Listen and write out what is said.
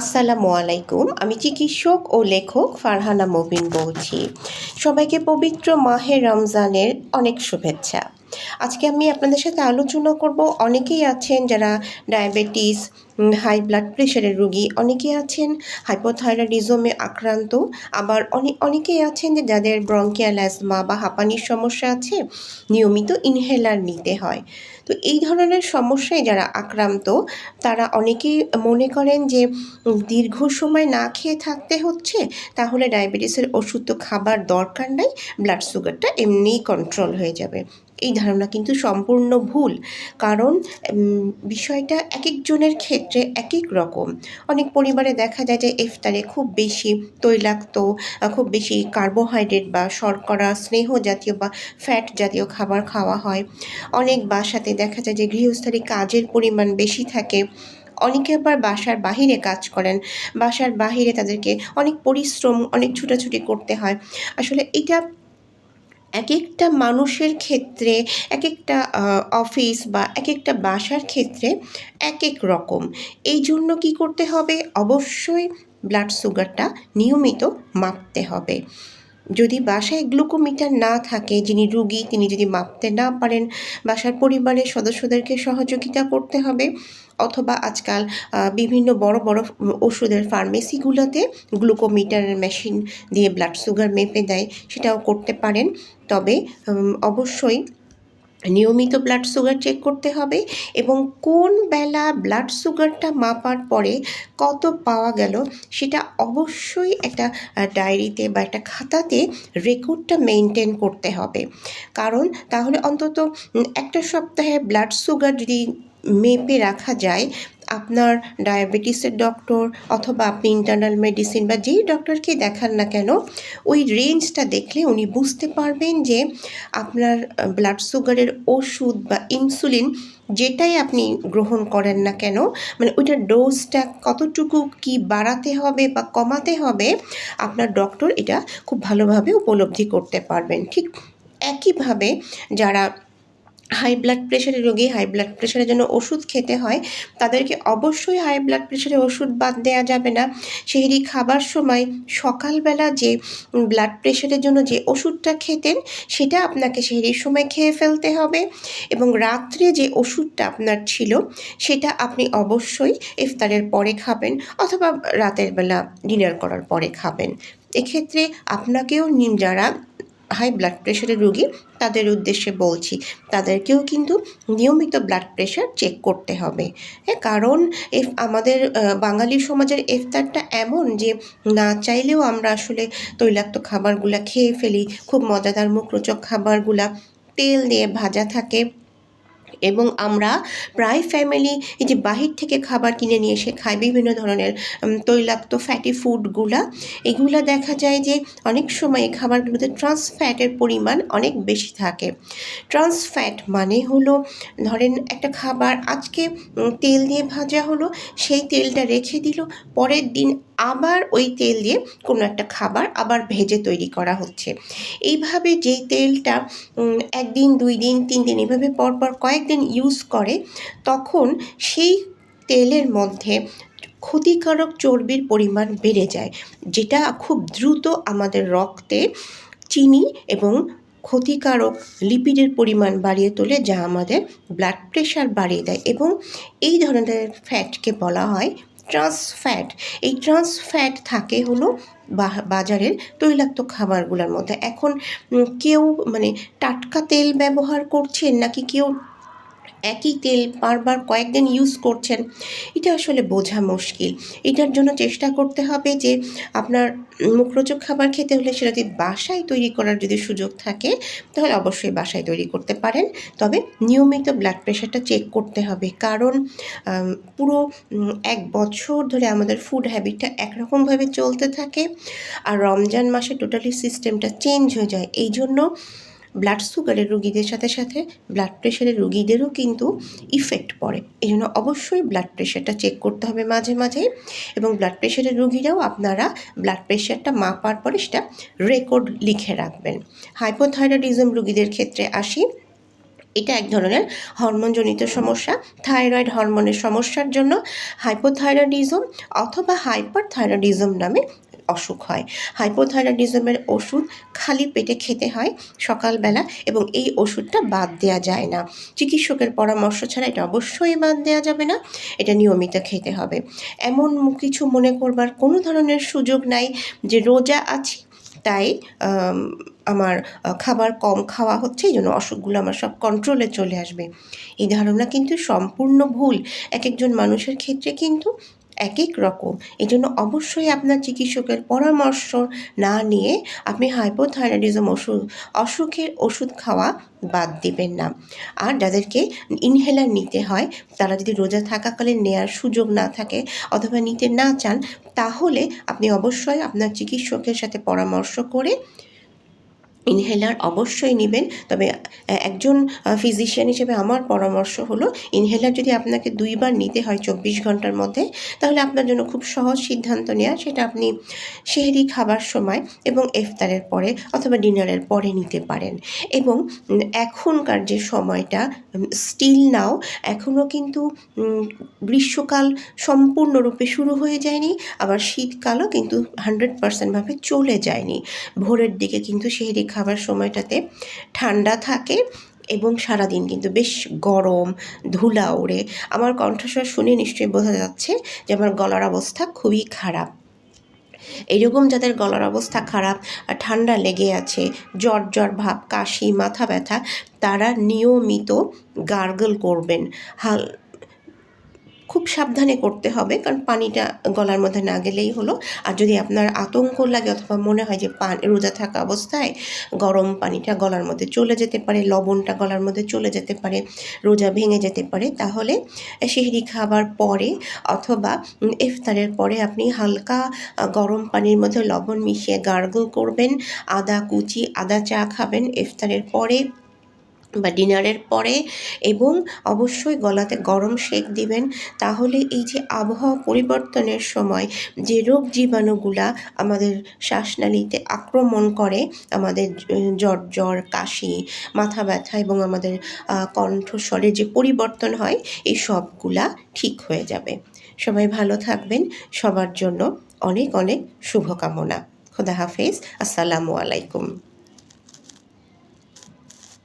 আসসালামু আলাইকুম। আমি চিকিৎসক ও লেখক ফারহানা মবিন বলছি। সবাইকে পবিত্র মাহে রমজানের অনেক শুভেচ্ছা। আজকে আমি আপনাদের সাথে আলোচনা করব। অনেকেই আছেন যারা ডায়াবেটিস হাই ব্লাড প্রেশারের রুগী, অনেকেই আছেন হাইপোথাইরয়েডিজমে আক্রান্ত। আবার অনেক অনেকেই আছেন যে যাদের ব্রঙ্কিয়াল অ্যাজমা বা হাঁপানির সমস্যা আছে, নিয়মিত ইনহেলার নিতে হয়। তো এই ধরনের সমস্যায় যারা আক্রান্ত, তারা অনেকেই মনে করেন যে দীর্ঘ সময় না খেয়ে থাকতে হচ্ছে, তাহলে ডায়াবেটিসের ওষুধ তো খাবার দরকার নাই, ব্লাড সুগারটা এমনিই কন্ট্রোল হয়ে যাবে। এই ধারণা কিন্তু সম্পূর্ণ ভুল। কারণ বিষয়টা এক একজনের ক্ষেত্রে এক এক রকম। অনেক পরিবারে দেখা যায় যে ইফতারে খুব বেশি তৈলাক্ত খুব বেশি কার্বোহাইড্রেট বা শর্করা, স্নেহ জাতীয় বা ফ্যাট জাতীয় খাবার খাওয়া হয়। অনেক বাসাতে দেখা যায় যে গৃহস্থালী কাজের পরিমাণ বেশি থাকে। অনেকে আবার বাসার বাহিরে কাজ করেন। বাসার বাহিরে তাদেরকে অনেক পরিশ্রম, অনেক ছুটাছুটি করতে হয়। আসলে এটা এক একটা মানুষের ক্ষেত্রে এক একটা অফিস বা এক একটা বাসার ক্ষেত্রে এক এক রকম। এই জন্য কি করতে হবে? অবশ্যই ব্লাড সুগারটা নিয়মিত মাপতে হবে। যদি বাসায় গ্লুকোমিটার না থাকে, যিনি রুগী, তিনি যদি মাপতে না পারেন, বাসার পরিবারের সদস্যদেরকে সহযোগিতা করতে হবে অথবা আজকাল বিভিন্ন বড় বড় ওষুধের ফার্মেসিগুলোতে গ্লুকোমিটারের মেশিন দিয়ে ব্লাড সুগার মেপে দেয়, সেটাও করতে পারেন। তবে অবশ্যই নিয়মিত ব্লাড সুগার চেক করতে হবে এবং কোন বেলা ব্লাড সুগারটা মাপার পরে কত পাওয়া গেল সেটা অবশ্যই একটা ডায়েরিতে বা একটা খাতাতে রেকর্ডটা মেনটেন করতে হবে। কারণ তাহলে অন্তত একটা সপ্তাহে ব্লাড সুগার যদি মেপে রাখা যায় আপনার ডায়াবেটিসের ডক্টর অথবা আপনি ইন্টারনাল মেডিসিন বা যেই ডক্টরকে দেখান না কেন, ওই রেঞ্জটা দেখলে উনি বুঝতে পারবেন যে আপনার ব্লাড সুগারের ওষুধ বা ইনসুলিন যেটাই আপনি গ্রহণ করেন না কেন মানে ওইটার ডোজটা কতটুকু কি বাড়াতে হবে বা কমাতে হবে, আপনার ডক্টর এটা খুব ভালোভাবে উপলব্ধি করতে পারবেন। ঠিক একইভাবে যারা হাই ব্লাড প্রেশারের রোগী হাই ব্লাড প্রেশারের জন্য ওষুধ খেতে হয়, তাদেরকে অবশ্যই হাই ব্লাড প্রেশারের ওষুধ বাদ দেওয়া যাবে না। সেহেরি খাবার সময় সকালবেলা যে ব্লাড প্রেশারের জন্য যে ওষুধটা খেতেন, সেটা আপনাকে সেহেরির সময় খেয়ে ফেলতে হবে এবং রাত্রে যে ওষুধটা আপনার ছিল, সেটা আপনি অবশ্যই ইফতারের পরে খাবেন অথবা রাতের বেলা ডিনার করার পরে খাবেন। এক্ষেত্রে আপনাকেও যারা হাই ব্লাড প্রেশারের রুগী তাদের উদ্দেশ্যে বলছি, তাদেরকেও কিন্তু নিয়মিত ব্লাড প্রেশার চেক করতে হবে। হ্যাঁ কারণ এফ, আমাদের বাঙালি সমাজের ইফতারটা এমন যে না চাইলেও আমরা আসলে তৈলাক্ত খাবারগুলা খেয়ে ফেলি, খুব মজাদার মুখরোচক খাবারগুলা তেল দিয়ে ভাজা থাকে। এবং আমরা প্রায় ফ্যামিলি এই যে বাহির থেকে খাবার কিনে নিয়ে এসে খাই, বিভিন্ন ধরনের তৈলাক্ত ফ্যাটি ফুডগুলা এগুলা দেখা যায় যে অনেক সময় এই খাবারগুলোতে ট্রান্স ফ্যাটের পরিমাণ অনেক বেশি থাকে। ট্রান্স ফ্যাট মানে হলো, ধরেন একটা খাবার আজকে তেল দিয়ে ভাজা হলো, সেই তেলটা রেখে দিল, পরের দিন আবার ওই তেল দিয়ে কোনো একটা খাবার আবার ভেজে তৈরি করা হচ্ছে। এইভাবে যেই তেলটা একদিন, দুই দিন, তিন দিন এভাবে পরপর কয়েকদিন ইউজ করে, তখন সেই তেলের মধ্যে ক্ষতিকারক চর্বির পরিমাণ বেড়ে যায়, যেটা খুব দ্রুত আমাদের রক্তে চিনি এবং ক্ষতিকারক লিপিডের পরিমাণ বাড়িয়ে তোলে, যা আমাদের ব্লাড প্রেশার বাড়িয়ে দেয় এবং এই ধরনের ফ্যাটকে বলা হয় ট্রান্স ফ্যাট এই ট্রান্স ফ্যাট থাকে হলো বাজারের তৈলাক্ত খাবারগুলোর মধ্যে। এখন কেউ মানে টাটকা তেল ব্যবহার করছেন নাকি কেউ একই তেল বারবার কয়েকদিন ইউজ করছেন, এটা আসলে বোঝা মুশকিল। এটার জন্য চেষ্টা করতে হবে যে আপনার মুখরোচক খাবার খেতে হলে সেটা যদি বাসায় তৈরি করার যদি সুযোগ থাকে, তাহলে অবশ্যই বাসায় তৈরি করতে পারেন। তবে নিয়মিত ব্লাড প্রেশারটা চেক করতে হবে। কারণ পুরো এক বছর ধরে আমাদের ফুড হ্যাবিটটা একরকমভাবে চলতে থাকে আর রমজান মাসে টোটালি সিস্টেমটা চেঞ্জ হয়ে যায়। এই জন্য ব্লাড সুগারের রুগীদের সাথে সাথে ব্লাড প্রেশারের রুগীদেরও কিন্তু ইফেক্ট পড়ে। এই জন্য অবশ্যই ব্লাড প্রেশারটা চেক করতে হবে মাঝে মাঝে এবং ব্লাড প্রেশারের রুগীরাও আপনারা ব্লাড প্রেশারটা মাপার পরে সেটা রেকর্ড লিখে রাখবেন। হাইপোথাইরয়েডিজম রুগীদের ক্ষেত্রে আসি। এটা এক ধরনের হরমোনজনিত সমস্যা। থাইরয়েড হরমোনের সমস্যার জন্য হাইপোথাইরয়েডিজম অথবা হাইপার থাইরয়েডিজম নামে অসুখ হয়। হাইপোথাইরয়েডিজমের ওষুধ খালি পেটে খেতে হয় সকালবেলা এবং এই ওষুধটা বাদ দেওয়া যায় না। চিকিৎসকের পরামর্শ ছাড়া এটা অবশ্যই বাদ দেওয়া যাবে না, এটা নিয়মিত খেতে হবে। এমন কিছু মনে করবার কোনো ধরনের সুযোগ নাই যে রোজা আছি, তাই আমার খাবার কম খাওয়া হচ্ছে, এই জন্য অসুখগুলো আমার সব কন্ট্রোলে চলে আসবে। এই ধারণা কিন্তু সম্পূর্ণ ভুল। এক একজন মানুষের ক্ষেত্রে কিন্তু এক এক রকম। এই জন্য অবশ্যই আপনার চিকিৎসকের পরামর্শ না নিয়ে আপনি হাইপোথাইরয়েডিজম ওষুধ, অসুখের ওষুধ খাওয়া বাদ দিবেন না। আর যাদেরকে ইনহেলার নিতে হয়, তারা যদি রোজা থাকাকালীন নেয়ার সুযোগ না থাকে অথবা নিতে না চান, তাহলে আপনি অবশ্যই আপনার চিকিৎসকের সাথে পরামর্শ করে ইনহেলার অবশ্যই নেবেন। তবে একজন ফিজিশিয়ান হিসেবে আমার পরামর্শ হলো ইনহেলার যদি আপনাকে দুইবার নিতে হয় চব্বিশ ঘণ্টার মধ্যে, তাহলে আপনার জন্য খুব সহজ সিদ্ধান্ত নেওয়া, সেটা আপনি সেহরি খাবার সময় এবং ইফতারের পরে অথবা ডিনারের পরে নিতে পারেন। এবং এখনকার যে সময়টা স্টিল নাও এখনও কিন্তু গ্রীষ্মকাল সম্পূর্ণরূপে শুরু হয়ে যায়নি, আবার শীতকালও কিন্তু হান্ড্রেড পার্সেন্টভাবে চলে যায়নি। ভোরের দিকে কিন্তু সেহরি খাবার সময়টাতে ঠান্ডা থাকে এবং সারাদিন কিন্তু বেশ গরম, ধুলা ওড়ে। আমার কণ্ঠস্বর শুনে নিশ্চয়ই বোঝা যাচ্ছে যে আমার গলার অবস্থা খুবই খারাপ। এইরকম যাদের গলার অবস্থা খারাপ আর ঠান্ডা লেগে আছে, জ্বর জ্বর, ভাব, কাশি, মাথা ব্যথা, তারা নিয়মিত গার্গল করবেন। হাল খুব সাবধানে করতে হবে, কারণ পানিটা গলার মধ্যে না গেলেই হলো। আর যদি আপনার আতঙ্ক লাগে অথবা মনে হয় যে পান রোজা থাকা অবস্থায় গরম পানিটা গলার মধ্যে চলে যেতে পারে, লবণটা গলার মধ্যে চলে যেতে পারে, রোজা ভেঙে যেতে পারে, তাহলে সেহরি খাবার পরে অথবা ইফতারের পরে আপনি হালকা গরম পানির মধ্যে লবণ মিশিয়ে গার্গল করবেন, আদা কুচি, আদা চা খাবেন, ইফতারের পরে বা ডিনারের পরে এবং অবশ্যই গলাতে গরম সেক দিবেন, তাহলে এই যে আবহাওয়া পরিবর্তনের সময় যে রোগ জীবাণুগুলা আমাদের শ্বাসনালীতে আক্রমণ করে, আমাদের জ্বর জ্বর, কাশি, মাথা ব্যথা এবং আমাদের কণ্ঠস্বরে যে পরিবর্তন হয়, এই সবগুলা ঠিক হয়ে যাবে। সবাই ভালো থাকবেন, সবার জন্য অনেক অনেক শুভকামনা। খোদা হাফেজ, আসসালামু আলাইকুম।